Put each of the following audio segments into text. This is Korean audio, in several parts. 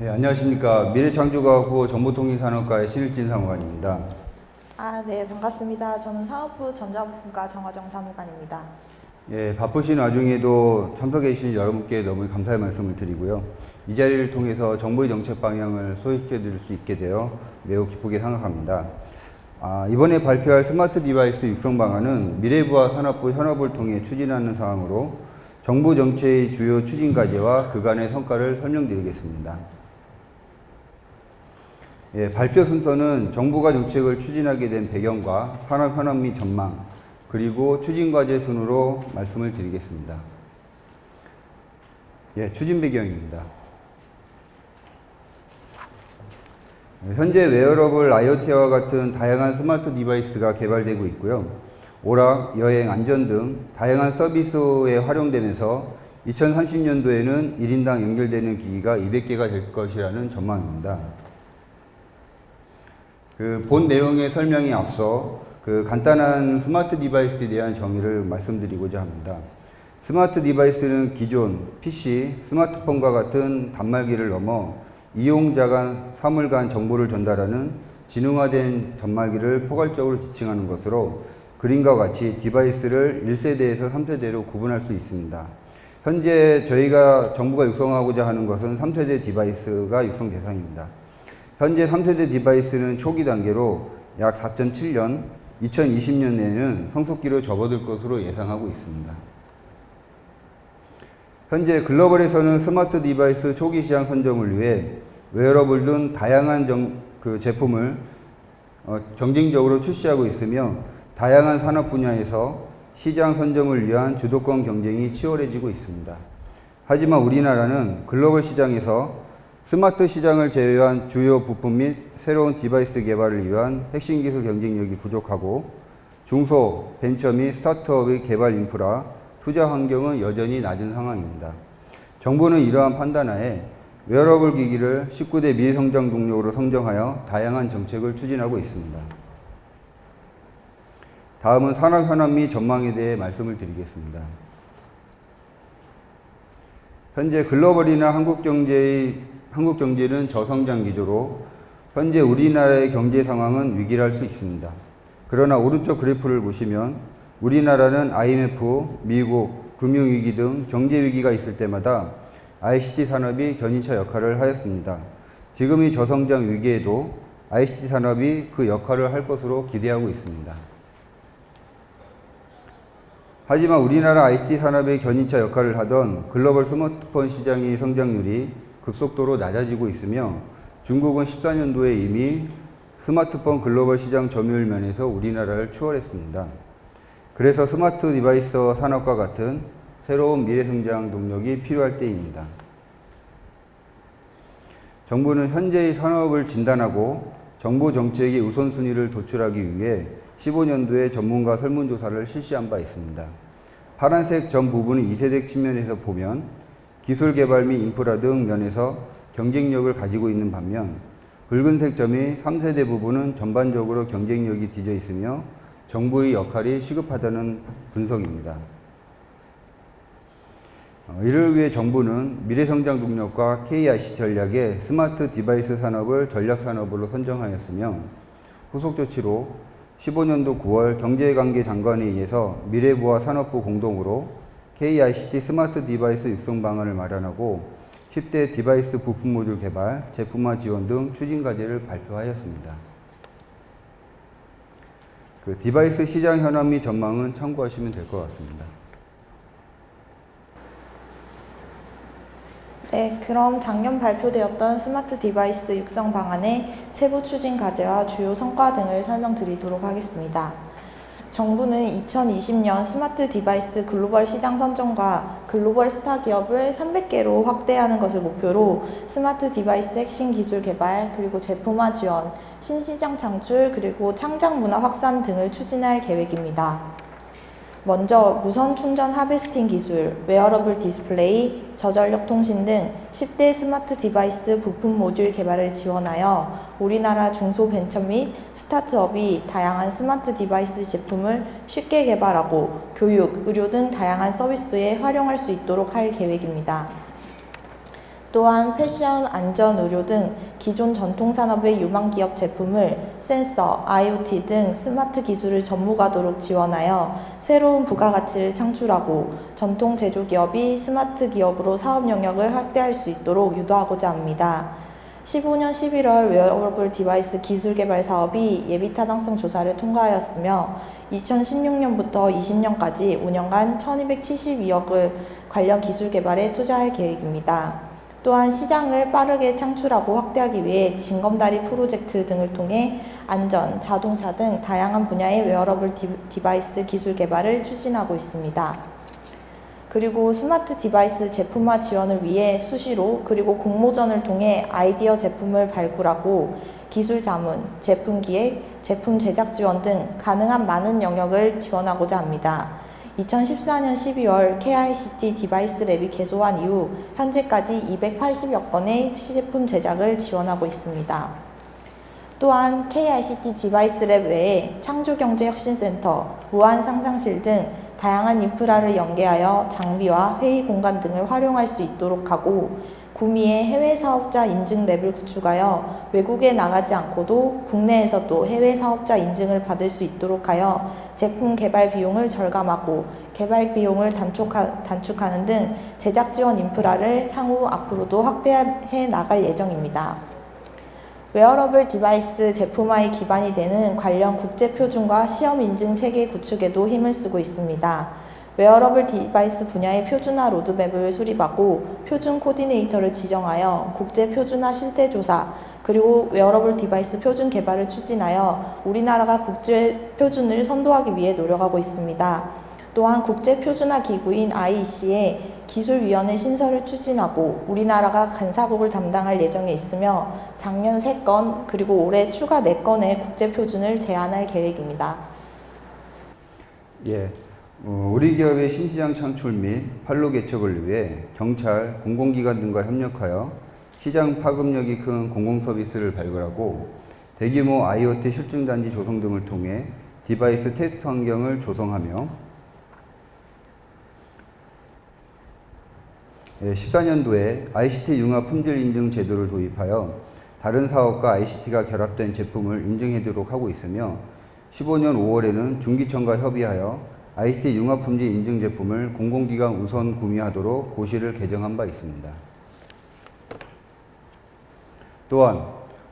네, 안녕하십니까. 미래창조과학부 정보통신산업과의 신일진 사무관입니다. 아, 네, 반갑습니다. 저는 사업부 전자부품과 정화정 사무관입니다. 예, 바쁘신 와중에도 참석해 주신 여러분께 너무 감사의 말씀을 드리고요. 이 자리를 통해서 정부의 정책 방향을 소개시켜 드릴 수 있게 되어 매우 기쁘게 생각합니다. 아, 이번에 발표할 스마트 디바이스 육성 방안은 미래부와 산업부 현업을 통해 추진하는 사항으로 정부 정책의 주요 추진 과제와 그간의 성과를 설명드리겠습니다. 예, 발표 순서는 정부가 정책을 추진하게 된 배경과 산업 현황 및 전망, 그리고 추진 과제 순으로 말씀을 드리겠습니다. 예, 추진 배경입니다. 현재 웨어러블 IoT와 같은 다양한 스마트 디바이스가 개발되고 있고요. 오락, 여행, 안전 등 다양한 서비스에 활용되면서 2030년도에는 1인당 연결되는 기기가 200개가 될 것이라는 전망입니다. 그 본 내용의 설명에 앞서 그 간단한 스마트 디바이스에 대한 정의를 말씀드리고자 합니다. 스마트 디바이스는 기존 PC, 스마트폰과 같은 단말기를 넘어 이용자 간 사물 간 정보를 전달하는 지능화된 단말기를 포괄적으로 지칭하는 것으로 그림과 같이 디바이스를 1세대에서 3세대로 구분할 수 있습니다. 현재 저희가 정부가 육성하고자 하는 것은 3세대 디바이스가 육성 대상입니다. 현재 3세대 디바이스는 초기 단계로 약 4.7년, 2020년에는 성숙기로 접어들 것으로 예상하고 있습니다. 현재 글로벌에서는 스마트 디바이스 초기 시장 선점을 위해 웨어러블 등 다양한 정, 그 제품을 어, 경쟁적으로 출시하고 있으며 다양한 산업 분야에서 시장 선점을 위한 주도권 경쟁이 치열해지고 있습니다. 하지만 우리나라는 글로벌 시장에서 스마트 시장을 제외한 주요 부품 및 새로운 디바이스 개발을 위한 핵심 기술 경쟁력이 부족하고 중소, 벤처 및 스타트업의 개발 인프라, 투자 환경은 여전히 낮은 상황입니다. 정부는 이러한 판단하에 웨어러블 기기를 19대 미성장 동력으로 선정하여 다양한 정책을 추진하고 있습니다. 다음은 산업 현황 및 전망에 대해 말씀을 드리겠습니다. 현재 글로벌이나 한국 경제의 한국 경제는 저성장 기조로 현재 우리나라의 경제 상황은 위기랄 수 있습니다. 그러나 오른쪽 그래프를 보시면 우리나라는 IMF, 미국, 금융위기 등 경제위기가 있을 때마다 ICT 산업이 견인차 역할을 하였습니다. 지금 이 저성장 위기에도 ICT 산업이 그 역할을 할 것으로 기대하고 있습니다. 하지만 우리나라 ICT 산업의 견인차 역할을 하던 글로벌 스마트폰 시장의 성장률이 급속도로 낮아지고 있으며 중국은 14년도에 이미 스마트폰 글로벌 시장 점유율 면에서 우리나라를 추월했습니다. 그래서 스마트 디바이스 산업과 같은 새로운 미래 성장 동력이 필요할 때입니다. 정부는 현재의 산업을 진단하고 정부 정책의 우선순위를 도출하기 위해 15년도에 전문가 설문조사를 실시한 바 있습니다. 파란색 점 부분은 2세대 측면에서 보면 기술 개발 및 인프라 등 면에서 경쟁력을 가지고 있는 반면 붉은색 점이 3세대 부분은 전반적으로 경쟁력이 뒤져 있으며 정부의 역할이 시급하다는 분석입니다. 어, 이를 위해 정부는 미래성장 동력과 KIC 전략의 스마트 디바이스 산업을 전략 산업으로 선정하였으며 후속 조치로 15년도 9월 경제관계 장관에 의해서 미래부와 산업부 공동으로 KICT 스마트 디바이스 육성 방안을 마련하고 10대 디바이스 부품 모듈 개발, 제품화 지원 등 추진 과제를 발표하였습니다. 그 디바이스 시장 현황 및 전망은 참고하시면 될 것 같습니다. 네, 그럼 작년 발표되었던 스마트 디바이스 육성 방안의 세부 추진 과제와 주요 성과 등을 설명드리도록 하겠습니다. 정부는 2020년 스마트 디바이스 글로벌 시장 선정과 글로벌 스타 기업을 300개로 확대하는 것을 목표로 스마트 디바이스 핵심 기술 개발, 그리고 제품화 지원, 신시장 창출, 그리고 창작 문화 확산 등을 추진할 계획입니다. 먼저 무선 충전 하베스팅 기술, 웨어러블 디스플레이, 저전력 통신 등 10대 스마트 디바이스 부품 모듈 개발을 지원하여 우리나라 중소 벤처 및 스타트업이 다양한 스마트 디바이스 제품을 쉽게 개발하고 교육, 의료 등 다양한 서비스에 활용할 수 있도록 할 계획입니다. 또한 패션, 안전, 의료 등 기존 전통 산업의 유망 기업 제품을 센서, IoT 등 스마트 기술을 전무하도록 지원하여 새로운 부가가치를 창출하고 전통 제조 기업이 스마트 기업으로 사업 영역을 확대할 수 있도록 유도하고자 합니다. 15년 11월 웨어러블 디바이스 기술 개발 사업이 예비 타당성 조사를 통과하였으며 2016년부터 20년까지 5년간 1272억을 관련 기술 개발에 투자할 계획입니다. 또한 시장을 빠르게 창출하고 확대하기 위해 징검다리 프로젝트 등을 통해 안전, 자동차 등 다양한 분야의 웨어러블 디- 디바이스 기술 개발을 추진하고 있습니다. 그리고 스마트 디바이스 제품화 지원을 위해 수시로 그리고 공모전을 통해 아이디어 제품을 발굴하고 기술 자문, 제품 기획, 제품 제작 지원 등 가능한 많은 영역을 지원하고자 합니다. 2014년 12월 KICT 디바이스 랩이 개소한 이후 현재까지 280여 건의 시제품 제작을 지원하고 있습니다. 또한 KICT 디바이스 랩 외에 창조경제혁신센터, 무한상상실 등 다양한 인프라를 연계하여 장비와 회의 공간 등을 활용할 수 있도록 하고 구미의 해외 사업자 인증 랩을 구축하여 외국에 나가지 않고도 국내에서도 해외 사업자 인증을 받을 수 있도록 하여 제품 개발 비용을 절감하고 개발 비용을 단축하, 단축하는 등 제작 지원 인프라를 향후 앞으로도 확대해 나갈 예정입니다. 웨어러블 디바이스 제품화의 기반이 되는 관련 국제 표준과 시험 인증 체계 구축에도 힘을 쓰고 있습니다. 웨어러블 디바이스 분야의 표준화 로드맵을 수립하고 표준 코디네이터를 지정하여 국제 표준화 실태 조사 그리고 웨어러블 디바이스 표준 개발을 추진하여 우리나라가 국제 표준을 선도하기 위해 노력하고 있습니다. 또한 국제 표준화 기구인 IEC의 기술위원회 신설을 추진하고 우리나라가 간사국을 담당할 예정에 있으며 작년 3건 그리고 올해 추가 4건의 국제 표준을 제안할 계획입니다. 예, 어, 우리 기업의 신시장 창출 및 판로 개척을 위해 경찰, 공공기관 등과 협력하여 시장 파급력이 큰 공공서비스를 발굴하고 대규모 IoT 실증단지 조성 등을 통해 디바이스 테스트 환경을 조성하며 예, 14년도에 ICT 융합 품질 인증 제도를 도입하여 다른 사업과 ICT가 결합된 제품을 인증하도록 하고 있으며 15년 5월에는 중기청과 협의하여 ICT 융합 품질 인증 제품을 공공기관 우선 구매하도록 고시를 개정한 바 있습니다. 또한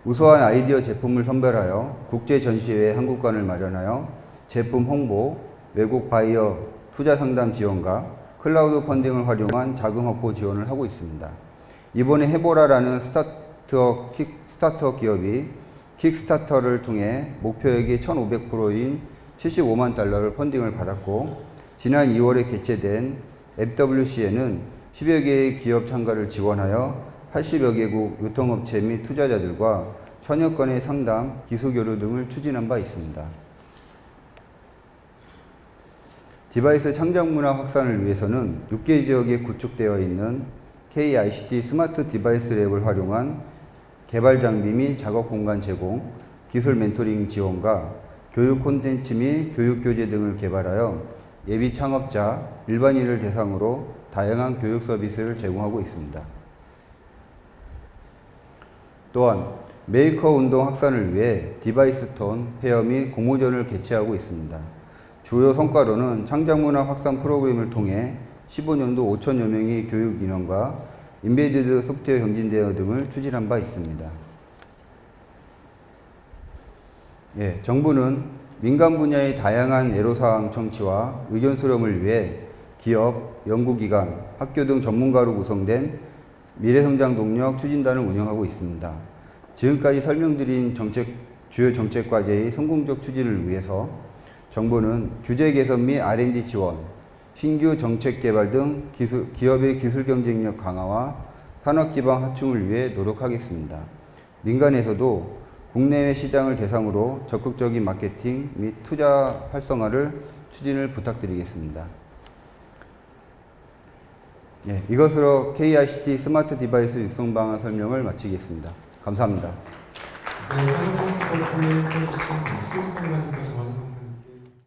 우수한 아이디어 제품을 선별하여 국제 전시회 한국관을 마련하여 제품 홍보, 외국 바이어 투자 상담 지원과 클라우드 펀딩을 활용한 자금 확보 지원을 하고 있습니다. 이번에 해보라라는 스타트업 킥 스타트업 기업이 킥스타터를 통해 목표액이 1,500%인 75만 달러를 펀딩을 받았고 지난 2월에 개최된 FWC에는 10여 개의 기업 참가를 지원하여 80여 개국 유통업체 및 투자자들과 천여 건의 상담, 기술 교류 등을 추진한 바 있습니다. 디바이스 창작 문화 확산을 위해서는 6개 지역에 구축되어 있는 KICT 스마트 디바이스 랩을 활용한 개발 장비 및 작업 공간 제공, 기술 멘토링 지원과 교육 콘텐츠 및 교육 교재 등을 개발하여 예비 창업자, 일반인을 대상으로 다양한 교육 서비스를 제공하고 있습니다. 또한 메이커 운동 확산을 위해 디바이스 톤, 페어 및 공모전을 개최하고 있습니다. 주요 성과로는 창작문화 확산 프로그램을 통해 15년도 5천여 명의 교육 인원과 인베디드 소프트웨어 경진 대회 등을 추진한 바 있습니다. 예, 정부는 민간 분야의 다양한 애로사항 청취와 의견 수렴을 위해 기업, 연구기관, 학교 등 전문가로 구성된 미래성장 동력 추진단을 운영하고 있습니다. 지금까지 설명드린 정책, 주요 정책 과제의 성공적 추진을 위해서 정부는 규제 개선 및 R&D 지원, 신규 정책 개발 등 기술, 기업의 기술 경쟁력 강화와 산업 기반 확충을 위해 노력하겠습니다. 민간에서도 국내외 시장을 대상으로 적극적인 마케팅 및 투자 활성화를 추진을 부탁드리겠습니다. 예, 이것으로 KICT 스마트 디바이스 육성 방안 설명을 마치겠습니다. 감사합니다. 네,